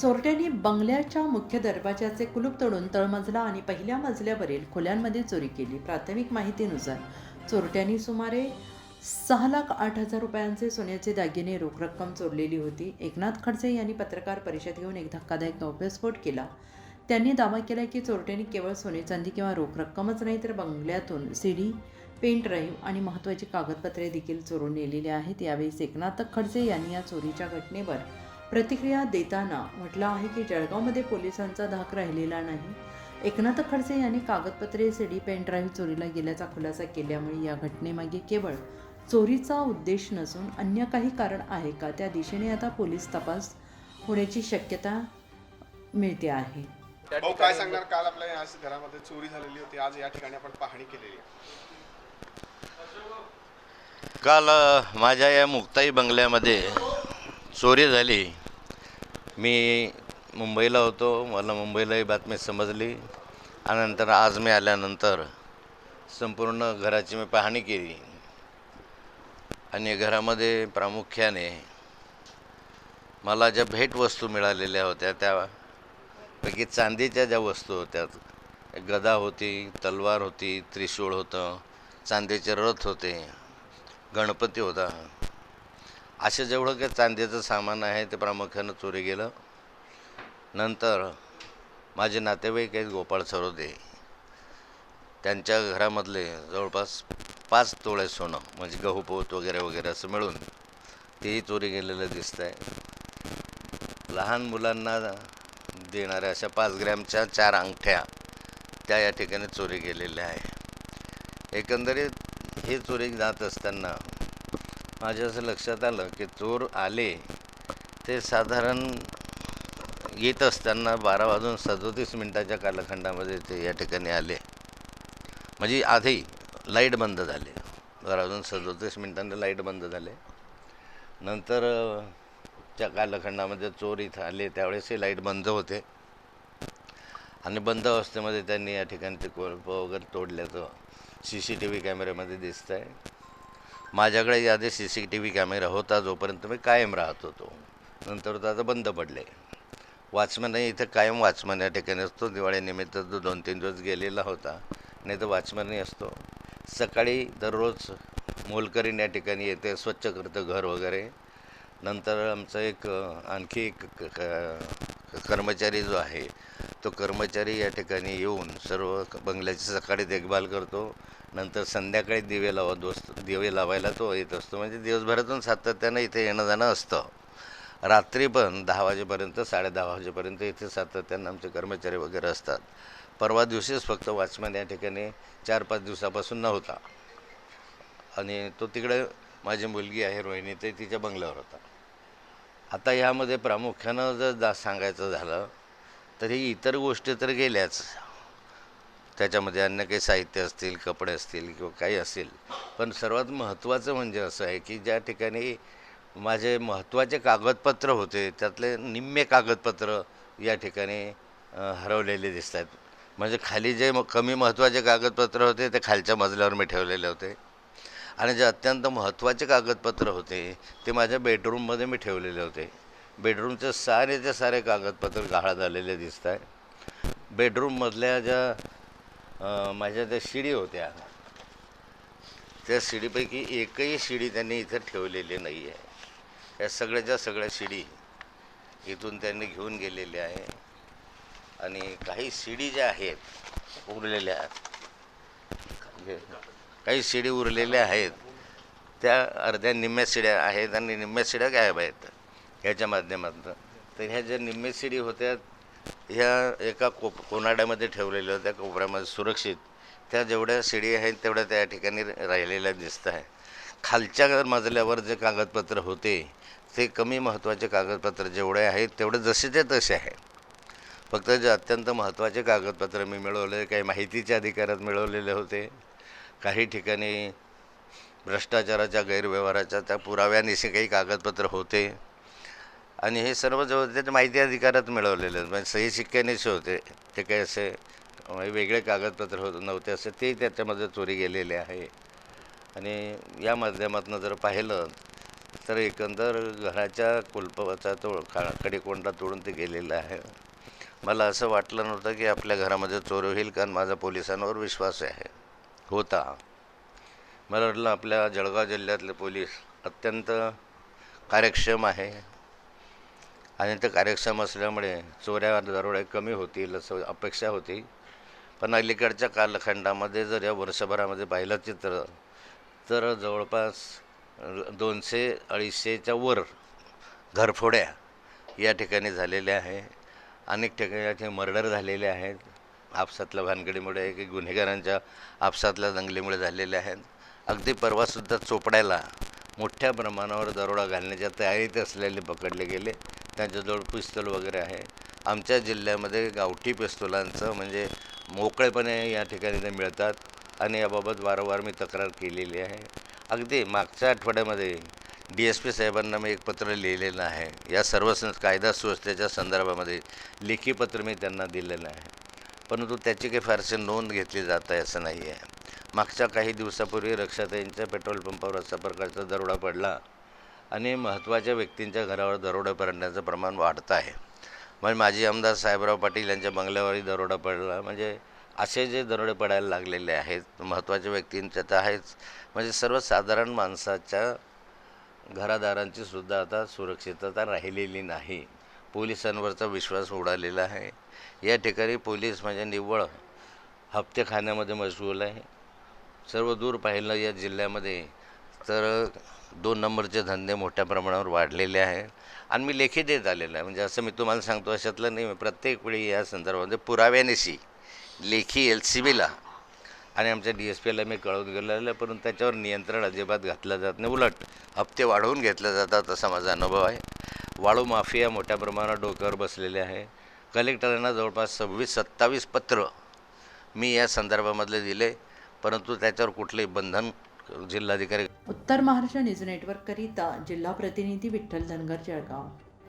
चोरट्यांनी बंगल्याच्या मुख्य दरवाजाचे कुलूप तोडून तळमजला आणि पहिल्या मजल्यावरील खोल्यांमध्ये चोरी केली. प्राथमिक माहितीनुसार चोरट्यांनी सुमारे सहा लाख आठ हजार रुपयांचे सोन्याचे दागिने रोख रक्कम चोरलेली होती. एकनाथ खडसे यांनी पत्रकार परिषद घेऊन एक धक्कादायक गौप्यस्फोट केला. त्यांनी दावा केला की चोरट्यांनी केवळ सोने चांदी किंवा रोख रक्कमच नाही तर बंगल्यातून सीडी पेन ड्राईव्ह आणि महत्त्वाची कागदपत्रे देखील चोरून नेलेली आहेत. यावेळी एकनाथ खडसे यांनी या चोरीच्या घटनेवर प्रतिक्रिया देताना म्हटलं आहे की जळगावमध्ये पोलिसांचा धाक राहिलेला नाही. एकनाथ खडसे यांनी कागदपत्रे सीडी पेन ड्राईव्ह चोरीला गेल्याचा खुलासा केल्यामुळे या घटनेमागे केवळ चोरीचा उद्देश नसून अन्य काही कारण आहे का त्या दिशेने आता पोलीस तपास होण्याची शक्यता मिळते आहे. त्या भाऊ काय सांगणार? काल आपल्या या घरामध्ये चोरी झालेली होती. आज या ठिकाणी आपण पाहणी केलेली काल माझ्या या मुक्ताई बंगल्यामध्ये चोरी झाली. मी मुंबईला होतो. मला मुंबईला ही बातमी समजली. आणि नंतर आज मी आल्यानंतर संपूर्ण घराची मी पाहणी केली. आणि घरामध्ये प्रामुख्याने मला ज्या भेटवस्तू मिळालेल्या होत्या त्यापैकी चांदीच्या ज्या वस्तू होत्या गदा होती तलवार होती त्रिशूळ होतं चांदीचे रथ होते गणपती होता. असं जेवढं काही चांदीचं सामान आहे ते प्रामुख्यानं चोरी गेलं. नंतर माझे नातेवाईक आहेत गोपाळ सरोदे. त्यांच्या घरामधले जवळपास पाच तोळे सोनं म्हणजे गहू पोत वगैरे वगैरे असं मिळून तेही चोरी गेलेलं दिसतं आहे लहान मुलांना देणाऱ्या अशा पाच ग्रॅमच्या चार अंगठ्या त्या या ठिकाणी चोरी गेलेल्या आहे एकंदरीत हे चोरी जात असताना माझ्या असं लक्षात आलं की चोर आले ते साधारण येत असताना बारा वाजून सदोतीस मिनटाच्या कालखंडामध्ये ते या ठिकाणी आले. म्हणजे आधी लाइट बंद झाले. बारा वाजून सदोतीस मिनटांनी लाइट बंद झाले. नंतर त्या कालखंडामध्ये चोर इथं आले. त्यावेळेसही लाइट बंद होते. आणि बंद अवस्थेमध्ये त्यांनी या ठिकाणी ते कोळप वगैरे तोडल्याचं सी सी टी व्ही कॅमेऱ्यामध्ये दिसतं आहे माझ्याकडे आधी C C T V camera होता जोपर्यंत मी कायम राहत होतो. नंतर तो आता बंद पडले. वाचमनही इथं कायम वाचमन या ठिकाणी असतो. दिवाळीनिमित्त तो दोन तीन दिवस गेलेला होता. नाही तर वाचमनही असतो. सकाळी दररोज मोलकरीण या ठिकाणी येते स्वच्छ करतं घर वगैरे. नंतर आमचं एक आणखी एक क- कर्मचारी जो आहे तो कर्मचारी या ठिकाणी येऊन सर्व बंगल्याची सकाळी देखभाल करतो. नंतर संध्याकाळी दिवे लावा दोस्त दिवे लावायला तो येत असतो. म्हणजे दिवसभरातून सातत्यानं इथे येणं जाणं असतं. रात्री पण दहा वाजेपर्यंत साडेदहा वाजेपर्यंत इथे सातत्यानं आमचे कर्मचारी वगैरे असतात. परवा दिवशीच फक्त वॉचमॅन या ठिकाणी चार पाच दिवसापासून नव्हता. आणि तो तिकडे माझी मुलगी आहे रोहिणी ते तिच्या बंगल्यावर होता. आता ह्यामध्ये प्रामुख्यानं जर जा सांगायचं झालं तर ही इतर गोष्टी तर गेल्याच. त्याच्यामध्ये अन्य काही साहित्य असतील कपडे असतील किंवा काही असेल. पण सर्वात महत्त्वाचं म्हणजे असं आहे की ज्या ठिकाणी माझे महत्त्वाचे कागदपत्र होते त्यातले निम्मे कागदपत्र या ठिकाणी हरवलेले दिसत आहेत म्हणजे खाली जे म- कमी महत्त्वाचे कागदपत्र होते ते खालच्या मजल्यावर मी ठेवलेले होते. आणि जे अत्यंत महत्त्वाचे कागदपत्र होते ते माझ्या बेडरूममध्ये मी ठेवलेले होते. बेडरूमचे सारेचे सारे कागदपत्र गहाळ झालेले दिसत आहे बेडरूममधल्या ज्या माझ्या ज्या शिडी होत्या त्या शिडीपैकी एकही शिडी त्यांनी इथं ठेवलेली नाही आहे या सगळ्याच्या सगळ्या शिडी इथून त्यांनी घेऊन गेलेल्या आहे. आणि काही शिडी ज्या आहेत उरलेल्या काही शिडी उरलेल्या आहेत. त्या अर्ध्या निम्म्या शिड्या आहेत आणि निम्म्या शिड्या गायब आहेत ह्याच्या माध्यमातून. तर ह्या ज्या निम्म्या शिडी होत्या ह्या एका कोप कोनाड्यामध्ये ठेवलेल्या होत्या कोपऱ्यामध्ये सुरक्षित. त्या जेवढ्या शिडी आहेत तेवढ्या त्या ठिकाणी राहिलेल्या दिसत आहे खालच्या मजल्यावर जे कागदपत्र होते ते कमी महत्त्वाचे कागदपत्र जेवढे आहेत तेवढे जसे ते तसे आहे फक्त जे अत्यंत महत्त्वाचे कागदपत्र मी मिळवले काही माहितीच्या अधिकारात मिळवलेले होते. काही ठिकाणी भ्रष्टाचाराच्या गैरव्यवहाराच्या त्या पुराव्यानिशी काही कागदपत्र होते. आणि हे सर्व जवळ त्याचे माहिती अधिकारात मिळवलेले म्हणजे सही शिक्क्यानेसे होते. ते काही असे म्हणजे वेगळे कागदपत्र होत नव्हते असे ते त्याच्यामध्ये चोरी गेलेले आहे. आणि या माध्यमातून जर पाहिलं तर एकंदर घराच्या कुलपवाचा तो खा कडेकोंडा तोडून ते गेलेलं आहे. मला असं वाटलं नव्हतं की आपल्या घरामध्ये चोरी होईल कारण माझा पोलिसांवर विश्वास आहे. होता. मला वाटलं आपल्या जळगाव जिल्ह्यातले पोलीस अत्यंत कार्यक्षम आहे. आणि ते कार्यक्षम असल्यामुळे चोऱ्या दरोडे कमी होतील असं अपेक्षा होती. पण अलीकडच्या कालखंडामध्ये जर या वर्षभरामध्ये पाहिलं चित्र तर जवळपास दोनशे अडीचशेच्या वर घरफोड्या या ठिकाणी झालेल्या आहे. अनेक ठिकाणी या ठिकाणी मर्डर झालेले आहेत. आपसातल्या भानगडीमुळे की गुन्हेगारांच्या आपसातल्या दंगलीमुळे झालेले आहेत. अगदी परवासुद्धा चोपड्याला मोठ्या प्रमाणावर दरोडा घालण्याच्या तयारीत असलेले पकडले गेले. त्यांच्याजवळ पिस्तूल वगैरे आहे. आमच्या जिल्ह्यामध्ये गावठी पिस्तुलांचं म्हणजे मोकळेपणे या ठिकाणी ते मिळतात आणि याबाबत वारंवार मी तक्रार केलेली आहे. अगदी मागच्या आठवड्यामध्ये डी एस पी साहेबांना मी एक पत्र लिहिलेलं आहे. या सर्व सं कायदा सुव्यवस्थेच्या संदर्भामध्ये लेखी पत्र मी त्यांना दिलेलं आहे. परंतु त्याची काही फारशी नोंद घेतली जात आहे असं नाही आहे. मागच्या काही दिवसापूर्वी रक्षाताईंच्या पेट्रोल पंपावर अशा प्रकारचा दरोडा पडला आणि महत्त्वाच्या व्यक्तींच्या घरावर दरोडा पडण्याचं प्रमाण वाढतं आहे. म्हणजे माजी आमदार साहेबराव पाटील यांच्या बंगल्यावरही दरोडा पडला. म्हणजे असे जे दरोडे पडायला लागलेले आहेत महत्त्वाच्या व्यक्तींच्या तर आहेच. म्हणजे सर्वसाधारण माणसाच्या घरादारांची सुद्धा आता सुरक्षितता राहिलेली नाही. पोलिसांवरचा विश्वास उडालेला आहे. या ठिकाणी पोलीस म्हणजे निव्वळ हप्ते खाण्यामध्ये मशगूल आहे. सर्व दूर पाहिलं या जिल्ह्यामध्ये तर दोन नंबरचे धंदे मोठ्या प्रमाणावर वाढलेले आहे आणि मी लेखी देत आलेलं आहे. म्हणजे असं मी तुम्हाला सांगतो अशातलं नाही. प्रत्येक वेळी या संदर्भामध्ये म्हणजे पुराव्यानिशी लेखी एल सी बीला आणि आमच्या डी एस पीला मी कळवत गेलेलं आहे. परंतु त्याच्यावर नियंत्रण अजिबात घातलं जात नाही. उलट हप्ते वाढवून घेतले जातात असा माझा अनुभव आहे. वाळू माफिया मोठ्या प्रमाणावर डोक्यावर बसलेले आहे. कलेक्टरांना जवळपास सव्वीस सत्तावीस पत्र मी या संदर्भामधले दिले परंतु त्याच्यावर कुठले बंधन जिल्हाधिकारी उत्तर महाराष्ट्र न्यूज नेटवर्ककरिता जिल्हा प्रतिनिधी विठ्ठल धनगर जळगाव.